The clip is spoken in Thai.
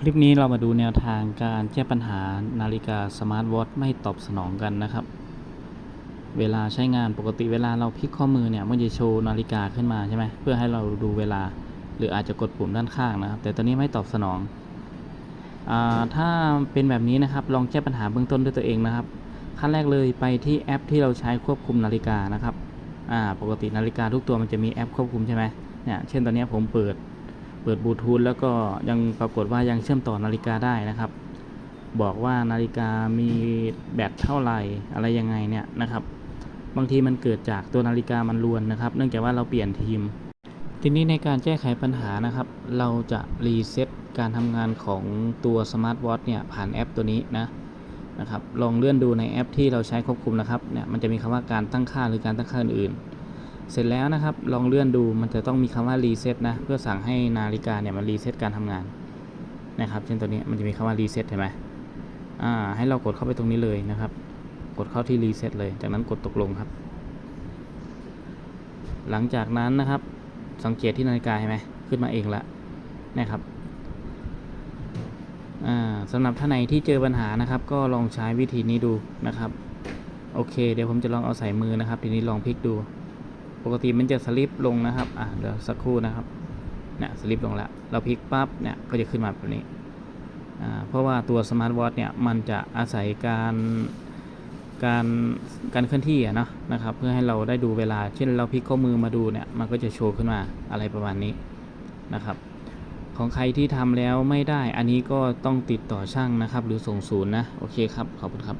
คลิปนี้เรามาดูแนวทางการแก้ปัญหานาฬิกาสมาร์ทวอทไม่ตอบสนองกันนะครับ เวลาใช้งานปกติเวลาเราพลิกข้อมือเนี่ยมันจะโชว์นาฬิกาขึ้นมาใช่ไหมเพื่อให้เราดูเวลา หรืออาจจะกดปุ่มด้านข้างนะครับ แต่ตอนนี้ไม่ตอบสนองอถ้าเป็นแบบนี้นะครับลองแก้ปัญหาเบื้องต้นด้วยตัวเองนะครับ ขั้นแรกเลยไปที่แอปที่เราใช้ควบคุมนาฬิกานะครับปกตินาฬิกาทุกตัวมันจะมีแอปควบคุมใช่ไหมเนี่ยเช่นตอนนี้ผมเปิด เปิดบลูทูธแล้วก็ยังปรากฏว่ายังเชื่อมต่อนาฬิกาได้นะครับ บอกว่านาฬิกามีแบตเท่าไหร่อะไรยังไงเนี่ยนะครับ บางทีมันเกิดจากตัวนาฬิกามันรวนนะครับ เนื่องจากว่าเราเปลี่ยนทีม ทีนี้ในการแก้ไขปัญหานะครับ เราจะรีเซ็ตการทำงานของตัวสมาร์ทวอทเนี่ยผ่านแอปตัวนี้นะนะครับ ลองเลื่อนดูในแอปที่เราใช้ควบคุมนะครับเนี่ยมันจะมีคำว่าการตั้งค่าหรือการตั้งค่าอื่นๆ เสร็จแล้วนะครับ ลองเลื่อนดูมันจะต้องมีคำว่ารีเซ็ตนะ เพื่อสั่งให้นาฬิกาเนี่ยมันรีเซ็ตการทำงานนะครับ เช่นตัวนี้มันจะมีคำว่ารีเซ็ตเห็นไหมอ่าให้เรากดเข้าไปตรงนี้เลยนะครับ กดเข้าที่รีเซ็ตเลย จากนั้นกดตกลงครับ หลังจากนั้นนะครับ สังเกตที่นาฬิกาเห็นไหมขึ้นมาเองละนะครับอ่าสำหรับท่านไหนที่เจอปัญหานะครับ ก็ลองใช้วิธีนี้ดูนะครับ โอเค เดี๋ยวผมจะลองเอาใส่มือนะครับ ทีนี้ลองพลิกดู ปกติมันจะสลิปลงนะครับ อ่าเดี๋ยวสักครู่นะครับ เนี่ยสลิปลงแล้ว เราพลิกปั๊บเนี่ยก็จะขึ้นมาแบบนี้ อ่า เพราะว่าตัวสมาร์ทวอทเนี่ยมันจะอาศัยการการการเคลื่อนที่อะเนาะนะครับ เพื่อให้เราได้ดูเวลา เช่นเราพลิกข้อมือมาดูเนี่ยมันก็จะโชว์ขึ้นมาอะไรประมาณนี้นะครับของใครที่ทำแล้วไม่ได้ อันนี้ก็ต้องติดต่อช่างนะครับ หรือส่งศูนย์นะ โอเคครับ ขอบคุณครับ